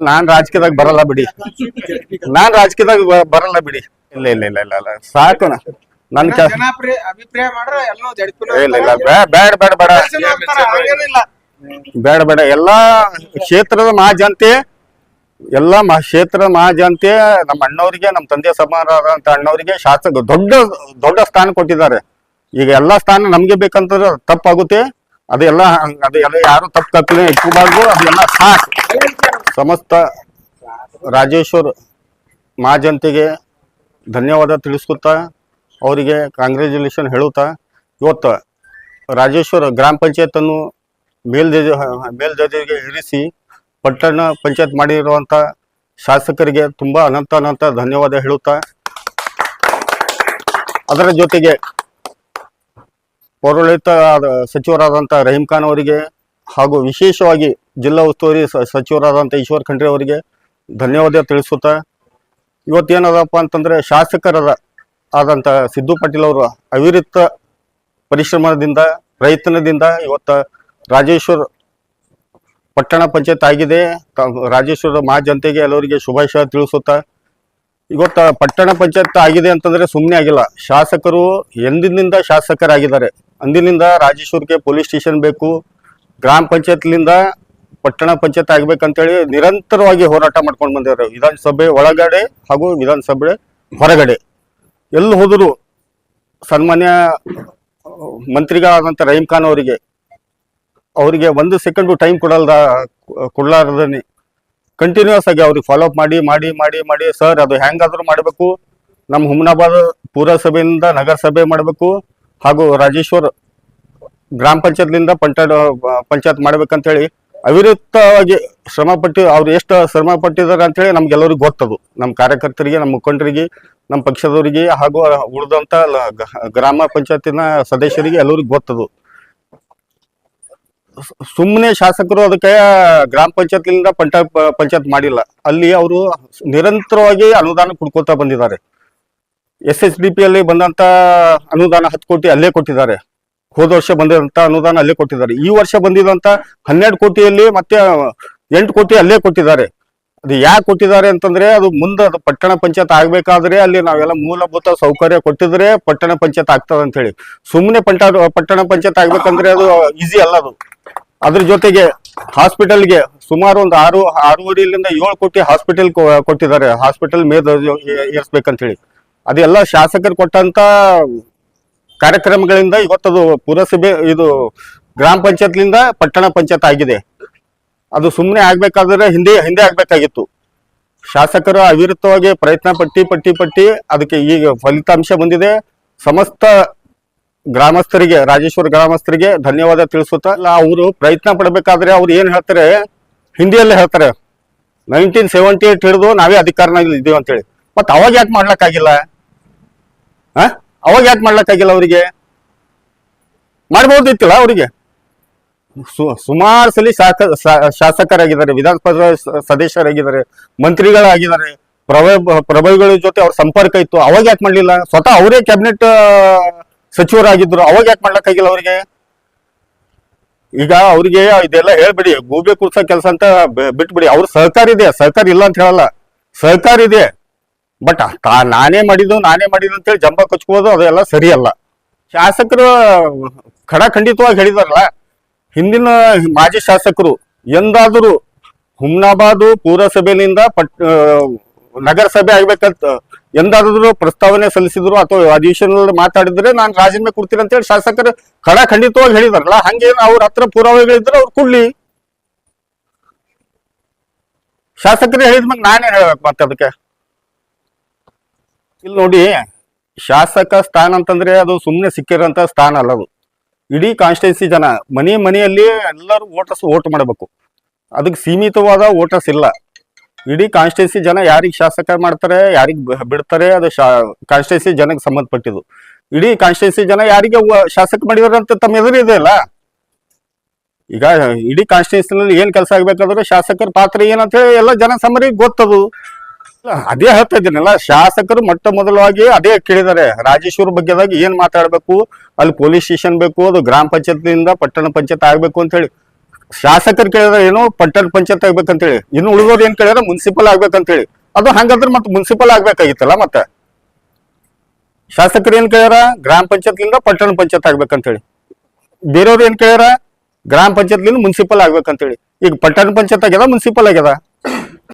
ನಾನ್ ರಾಜಕೀಯದಾಗ ಬರಲ್ಲ ಬಿಡಿ. ನಾನ್ ರಾಜಕೀಯದಾಗ ಬರಲ್ಲ ಬಿಡಿ. ಇಲ್ಲ ಇಲ್ಲ ಇಲ್ಲ ಇಲ್ಲ ಇಲ್ಲ. ಸಾಕು ನ- ನನ್ ಕ ಅಭಿಪ್ರಾಯ ಮಾಡ್ರ ಎಲ್ಲೋ ಜಡ್ಪಿನ ಇಲ್ಲ ಇಲ್ಲ ಬೇಡ ಬೇಡ ಬೇಡ. ಬೇಡ ಬೇಡ. ಎಲ್ಲಾ ಕ್ಷೇತ್ರದ ಮಹಾಜನತೆ ಎಲ್ಲಾ ಮಹಾ ಕ್ಷೇತ್ರದ ಮಹಾಜನತೆ ನಮ್ಮ ಅಣ್ಣವರಿಗೆ ನಮ್ಮ ತಂದೆ ಸಮಾನರಾದಂತ ಅಣ್ಣವರಿಗೆ ಶಾಸಕ ದೊಡ್ಡ ದೊಡ್ಡ ಸ್ಥಾನ ಕೊಟ್ಟಿದ್ದಾರೆ. ಈಗ ಎಲ್ಲಾ ಸ್ಥಾನ ನಮ್ಗೆ ಬೇಕಂತಂದ್ರೆ ತಪ್ಪಾಗುತ್ತೆ. ಅದೆಲ್ಲ ಅದೆಲ್ಲ ಯಾರು ತಪ್ಪು ಕಲ್ಪನೆ ಇಟ್ಕೋಬಾರ್ದು ಅದೆಲ್ಲ ಸಾಕು. ಸಮಸ್ತ ರಾಜೇಶ್ವರ್ ಮಹಾಜನತೆಗೆ ಧನ್ಯವಾದ ತಿಳಿಸ್ಕೊತಾ ಅವರಿಗೆ ಕಾಂಗ್ರ್ಯಾಚುಲೇಷನ್ ಹೇಳುತ್ತಾ, ಇವತ್ತು ರಾಜೇಶ್ವರ ಗ್ರಾಮ ಪಂಚಾಯತನ್ನು ಮೇಲ್ದರ್ಜೆ ಮೇಲ್ದರ್ಜೆಗೆ ಇರಿಸಿ, ಪಟ್ಟಣ ಪಂಚಾಯತ್ ಮಾಡಿರುವಂಥ ಶಾಸಕರಿಗೆ ತುಂಬಾ ಅನಂತ ಅನಂತ ಧನ್ಯವಾದ ಹೇಳುತ್ತಾ, ಅದರ ಜೊತೆಗೆ ಪೌರಾಡಳಿತ ಸಚಿವರಾದಂಥ ರಹೀಂ ಖಾನ್ ಅವರಿಗೆ ಹಾಗೂ ವಿಶೇಷವಾಗಿ ಜಿಲ್ಲಾ ಉಸ್ತುವಾರಿ ಸಚಿವರಾದಂಥ ಈಶ್ವರ್ ಖಂಡ್ರೆ ಅವರಿಗೆ ಧನ್ಯವಾದ ತಿಳಿಸುತ್ತಾ, ಇವತ್ತೇನದಪ್ಪ ಅಂತಂದರೆ ಶಾಸಕರಾದ ಆದಂಥ ಸಿದ್ದು ಪಾಟೀಲ್ ಅವರು ಅವಿರತ ಪರಿಶ್ರಮದಿಂದ, ಪ್ರಯತ್ನದಿಂದ ಇವತ್ತು ರಾಜೇಶ್ವರ ಪಟ್ಟಣ ಪಂಚಾಯತ್ ಆಗಿದೆ. ರಾಜೇಶ್ವರ ಮಹಾಜನತೆಗೆ ಎಲ್ಲರಿಗೆ ಶುಭಾಶಯ ತಿಳಿಸುತ್ತಾ, ಇವತ್ತು ಪಟ್ಟಣ ಪಂಚಾಯತ್ ಆಗಿದೆ ಅಂತಂದ್ರೆ ಸುಮ್ಮನೆ ಆಗಿಲ್ಲ. ಶಾಸಕರು ಎಂದಿನಿಂದ ಶಾಸಕರಾಗಿದ್ದಾರೆ. ಅಂದಿನಿಂದ ರಾಜೇಶ್ವರ್ಗೆ ಪೊಲೀಸ್ ಸ್ಟೇಷನ್ ಬೇಕು ಗ್ರಾಮ ಪಂಚಾಯತ್ಲಿಂದ ಪಟ್ಟಣ ಪಂಚಾಯತ್ ಆಗ್ಬೇಕಂತೇಳಿ ನಿರಂತರವಾಗಿ ಹೋರಾಟ ಮಾಡ್ಕೊಂಡು ಬಂದಿದ್ದಾರೆ. ವಿಧಾನಸಭೆ ಒಳಗಡೆ ಹಾಗೂ ವಿಧಾನಸಭೆ ಹೊರಗಡೆ. ಎಲ್ಲಿ ಹೋದರೂ ಸನ್ಮಾನ್ಯ, ಮಂತ್ರಿಗಳಾದಂಥ ರಹೀಂ ಖಾನ್ ಅವರಿಗೆ ಅವರಿಗೆ ಒಂದು ಸೆಕೆಂಡು ಟೈಮ್ ಕೊಡಲ್ದ, ಕೊಡಲಾರ್ದನಿ. ಕಂಟಿನ್ಯೂಸ್ ಆಗಿ ಅವ್ರಿಗೆ ಫಾಲೋ ಅಪ್ ಮಾಡಿ ಮಾಡಿ ಮಾಡಿ ಮಾಡಿ, ಸರ್, ಅದು ಹೆಂಗಾದರೂ ಮಾಡಬೇಕು. ನಮ್ಮ ಹುಮನಾಬಾದ್ ಪುರಸಭೆಯಿಂದ ನಗರಸಭೆ ಮಾಡಬೇಕು. ಹಾಗೂ ರಾಜೇಶ್ವರ್ ಗ್ರಾಮ ಪಂಚಾಯತ್ಲಿಂದ ಪಂಚಾಯತ್ ಪಂಚಾಯತ್ ಮಾಡ್ಬೇಕಂತೇಳಿ ಅವಿರತವಾಗಿ ಶ್ರಮ ಪಟ್ಟು, ಅವ್ರು ಎಷ್ಟು ಶ್ರಮ ಪಟ್ಟಿದ್ದಾರೆ ಅಂತೇಳಿ ನಮ್ಗೆಲ್ಲರಿಗೂ ಗೊತ್ತದು. ನಮ್ಮ ಕಾರ್ಯಕರ್ತರಿಗೆ ನಮ್ಮ ಮುಖಂಡರಿಗೆ ನಮ್ಮ ಪಕ್ಷದವರಿಗೆ ಹಾಗೂ ಉಳಿದಂಥ ಗ್ರಾಮ ಪಂಚಾಯತಿನ ಸದಸ್ಯರಿಗೆ ಎಲ್ಲರಿಗೂ ಗೊತ್ತದು. ಸುಮ್ಮನೆ ಶಾಸಕರು ಅದಕ್ಕೆ ಗ್ರಾಮ ಪಂಚಾಯತ್ಲಿಂದ ಪಂಚಾಯತ್ ಪಂಚಾಯತ್ ಮಾಡಿಲ್ಲ. ಅಲ್ಲಿ ಅವರು ನಿರಂತರವಾಗಿ ಅನುದಾನ ಕುಡ್ಕೋತಾ ಬಂದಿದ್ದಾರೆ. ಎಸ್ ಎಸ್ ಡಿ ಪಿಯಲ್ಲಿ ಬಂದಂಥ ಅನುದಾನ ಹತ್ತು ಕೋಟಿ ಅಲ್ಲೇ ಕೊಟ್ಟಿದ್ದಾರೆ. ಹೋದ ವರ್ಷ ಬಂದಿದಂತ ಅನುದಾನ ಅಲ್ಲೇ ಕೊಟ್ಟಿದ್ದಾರೆ. ಈ ವರ್ಷ ಬಂದಿದಂತ ಹನ್ನೆರಡು ಕೋಟಿಯಲ್ಲಿ ಮತ್ತೆ ಎಂಟು ಕೋಟಿ ಅಲ್ಲೇ ಕೊಟ್ಟಿದ್ದಾರೆ. ಅದು ಯಾಕೆ ಕೊಟ್ಟಿದ್ದಾರೆ ಅಂತಂದ್ರೆ, ಅದು ಮುಂದೆ ಅದು ಪಟ್ಟಣ ಪಂಚಾಯತ್ ಆಗ್ಬೇಕಾದ್ರೆ ಅಲ್ಲಿ ನಾವೆಲ್ಲ ಮೂಲಭೂತ ಸೌಕರ್ಯ ಕೊಟ್ಟಿದ್ರೆ ಪಟ್ಟಣ ಪಂಚಾಯತ್ ಆಗ್ತದೆ ಅಂತ ಹೇಳಿ. ಸುಮ್ಮನೆ ಪಂಟ, ಪಟ್ಟಣ ಪಂಚಾಯತ್ ಆಗ್ಬೇಕಂದ್ರೆ ಅದು ಈಸಿ ಅಲ್ಲ ಅದು. ಅದ್ರ ಜೊತೆಗೆ ಹಾಸ್ಪಿಟಲ್ಗೆ ಸುಮಾರು ಒಂದು ಆರು ಆರೂವರೆಯಿಂದ ಏಳು ಕೋಟಿ ಹಾಸ್ಪಿಟಲ್ ಕೊಟ್ಟಿದ್ದಾರೆ. ಹಾಸ್ಪಿಟಲ್ ಮೇಲ್ ಏರ್ಸ್ಬೇಕಂತ ಹೇಳಿ. ಅದೆಲ್ಲ ಶಾಸಕರು ಕೊಟ್ಟಂತ ಕಾರ್ಯಕ್ರಮಗಳಿಂದ ಇವತ್ತದು ಪುರಸಭೆ, ಇದು ಗ್ರಾಮ ಪಂಚಾಯತ್ಲಿಂದ ಪಟ್ಟಣ ಪಂಚಾಯತ್ ಆಗಿದೆ. ಅದು ಸುಮ್ಮನೆ ಆಗ್ಬೇಕಾದ್ರೆ ಹಿಂದೆ ಹಿಂದೆ ಆಗ್ಬೇಕಾಗಿತ್ತು. ಶಾಸಕರು ಅವಿರತವಾಗಿ ಪ್ರಯತ್ನ ಪಟ್ಟಿ ಪಟ್ಟಿ ಪಟ್ಟಿ, ಅದಕ್ಕೆ ಈಗ ಫಲಿತಾಂಶ ಬಂದಿದೆ. ಸಮಸ್ತ ಗ್ರಾಮಸ್ಥರಿಗೆ, ರಾಜೇಶ್ವರ ಗ್ರಾಮಸ್ಥರಿಗೆ ಧನ್ಯವಾದ ತಿಳಿಸುತ್ತಾ ಅವರು ಪ್ರಯತ್ನ ಪಡಬೇಕಾದ್ರೆ ಅವ್ರು ಏನು ಹೇಳ್ತಾರೆ? ಹಿಂದಿಯಲ್ಲೇ ಹೇಳ್ತಾರೆ. ನೈನ್ಟೀನ್ ಸೆವೆಂಟಿ ಏಟ್ ಹಿಡಿದು ನಾವೇ ಅಧಿಕಾರನಾಗಿದ್ದೀವಿ ಅಂತೇಳಿ. ಮತ್ತೆ ಅವಾಗ ಯಾಕೆ ಮಾಡ್ಲಕ್ಕಾಗಿಲ್ಲ? ಆ ಅವಾಗ ಯಾಕೆ ಮಾಡ್ಲಕ್ಕಾಗಿಲ್ಲ ಅವರಿಗೆ? ಮಾಡ್ಬೋದಿತ್ತಲ್ಲ ಅವರಿಗೆ? ಸುಮಾರು ಸಲ ಶಾಸಕರಾಗಿದ್ದಾರೆ, ವಿಧಾನಸಭಾ ಸದಸ್ಯರಾಗಿದ್ದಾರೆ, ಮಂತ್ರಿಗಳಾಗಿದ್ದಾರೆ, ಪ್ರಭ, ಪ್ರಭಾವಿಗಳ ಜೊತೆ ಅವ್ರ ಸಂಪರ್ಕ ಇತ್ತು. ಅವಾಗ ಯಾಕೆ ಮಾಡ್ಲಿಲ್ಲ? ಸ್ವತಃ ಅವರೇ ಕ್ಯಾಬಿನೆಟ್ ಸಚಿವರಾಗಿದ್ರು. ಅವಾಗ ಯಾಕೆ ಮಾಡ್ಲಕ್ಕಾಗಿಲ್ಲ ಅವರಿಗೆ? ಈಗ ಅವ್ರಿಗೆ ಇದೆಲ್ಲ ಹೇಳ್ಬಿಡಿ, ಗೂಬೆ ಕುರ್ಸೋ ಕೆಲಸ ಅಂತ ಬಿಟ್ಬಿಡಿ. ಅವ್ರ ಸಹಕಾರ ಇದೆ, ಸಹಕಾರ ಇಲ್ಲ ಅಂತ ಹೇಳಲ್ಲ. ಸಹಕಾರ ಇದೆ. ಬಟ್ ನಾನೇ ಮಾಡಿದ್ದು ನಾನೇ ಮಾಡಿದ್ದು ಅಂತೇಳಿ ಜಂಬ ಕಚ್ಕೋದು ಅದೆಲ್ಲ ಸರಿಯಲ್ಲ. ಶಾಸಕರು ಖಡಖಂಡಿತವಾಗಿ ಹೇಳಿದಾರಲ್ಲ, ಹಿಂದಿನ ಮಾಜಿ ಶಾಸಕರು ಎಂದಾದರೂ ಹುಮ್ನಾಬಾದ್ ಪುರಸಭೆಯಿಂದ ಪಟ್ ನಗರಸಭೆ ಆಗ್ಬೇಕಂತ ಎಂದಾದರೂ ಪ್ರಸ್ತಾವನೆ ಸಲ್ಲಿಸಿದ್ರು ಅಥವಾ ಅಧಿವೇಶನದಲ್ಲಿ ಮಾತಾಡಿದ್ರೆ ನಾನು ರಾಜೀನಾಮೆ ಕೊಡ್ತೀನಿ ಅಂತೇಳಿ ಶಾಸಕರು ಖಡಖಂಡಿತವಾಗಿ ಹೇಳಿದಾರಲ್ಲ, ಹಂಗೇನು ಅವ್ರ ಹತ್ರ ಪುರಾವೆಗಳಿದ್ರೆ ಅವ್ರು ಕೊಡ್ಲಿ. ಶಾಸಕರೇ ಹೇಳಿದ್ಮೇಲೆ ನಾನೇ ಹೇಳ್ಬೇಕು ಮತ್ತೆ ಅದಕ್ಕೆ? ಇಲ್ಲಿ ನೋಡಿ, ಶಾಸಕ ಸ್ಥಾನ ಅಂತಂದ್ರೆ ಅದು ಸುಮ್ಮನೆ ಸಿಕ್ಕಿರೋಂಥ ಸ್ಥಾನ ಅಲ್ಲ ಅದು. ಇಡೀ ಕಾನ್ಸ್ಟಿಟ್ಯೂನ್ಸಿ ಜನ, ಮನೆ ಮನೆಯಲ್ಲಿ ಎಲ್ಲರೂ ವೋಟರ್ಸ್ ವೋಟ್ ಮಾಡಬೇಕು. ಅದಕ್ಕೆ ಸೀಮಿತವಾದ ವೋಟರ್ಸ್ ಇಲ್ಲ. ಇಡೀ ಕಾನ್ಸ್ಟಿಟ್ಯೂನ್ಸಿ ಜನ ಯಾರಿಗೆ ಶಾಸಕ ಮಾಡ್ತಾರೆ, ಯಾರಿಗೆ ಬಿಡ್ತಾರೆ, ಅದು ಶಾ ಕಾನ್ಸ್ಟಿಟ್ಯೂನ್ಸಿ ಜನಕ್ಕೆ ಸಂಬಂಧಪಟ್ಟಿದ್ದು. ಇಡೀ ಕಾನ್ಸ್ಟಿಟ್ಯೂನ್ಸಿ ಜನ ಯಾರಿಗೆ ಶಾಸಕ ಮಾಡಿದಾರೆ ಅಂತ ತಮ್ಮ ಎದುರು ಇದೆ ಅಲ್ಲ. ಈಗ ಇಡೀ ಕಾನ್ಸ್ಟಿಟ್ಯೂನ್ಸಿನಲ್ಲಿ ಏನು ಕೆಲಸ ಆಗ್ಬೇಕಾದ್ರೆ ಶಾಸಕರ ಪಾತ್ರ ಏನಂತ ಹೇಳಿ ಎಲ್ಲ ಜನ ಸಮರಿಗೆ ಗೊತ್ತದು. ಅದೇ ಹೇಳ್ತಾ ಇದ್ದೀನಲ್ಲ, ಶಾಸಕರು ಮೊಟ್ಟ ಮೊದಲವಾಗಿ ಅದೇ ಕೇಳಿದ್ದಾರೆ. ರಾಜೇಶ್ವರ ಬಗ್ಗೆದಾಗ ಏನ್ ಮಾತಾಡ್ಬೇಕು? ಅಲ್ಲಿ ಪೊಲೀಸ್ ಸ್ಟೇಷನ್ ಬೇಕು, ಅದು ಗ್ರಾಮ ಪಂಚಾಯತ್ನಿಂದ ಪಟ್ಟಣ ಪಂಚಾಯತ್ ಆಗ್ಬೇಕು ಅಂತ ಹೇಳಿ ಶಾಸಕರು ಕೇಳಿದ್ರೆ ಏನು? ಪಟ್ಟಣ ಪಂಚಾಯತ್ ಆಗ್ಬೇಕಂತೇಳಿ. ಇನ್ನು ಉಳಿದೋರು ಏನ್ ಕೇಳಿದ್ರೆ ಮುನ್ಸಿಪಲ್ ಆಗ್ಬೇಕಂತೇಳಿ. ಅದು ಹಂಗಂದ್ರೆ ಮತ್ತೆ ಮುನ್ಸಿಪಲ್ ಆಗ್ಬೇಕಾಗಿತ್ತಲ್ಲ ಮತ್ತೆ? ಶಾಸಕರು ಏನ್ ಕೇಳ್ಯಾರ? ಗ್ರಾಮ ಪಂಚಾಯತ್ಲಿಂದ ಪಟ್ಟಣ ಪಂಚಾಯತ್ ಆಗ್ಬೇಕಂತೇಳಿ. ಬೇರೆಯವ್ರು ಏನ್ ಕೇಳ್ಯಾರ? ಗ್ರಾಮ ಪಂಚಾಯತ್ಲಿಂದ ಮುನ್ಸಿಪಲ್ ಆಗ್ಬೇಕಂತೇಳಿ. ಈಗ ಪಟ್ಟಣ ಪಂಚಾಯತ್ ಆಗ್ಯದ, ಮುನ್ಸಿಪಲ್ ಆಗ್ಯದ?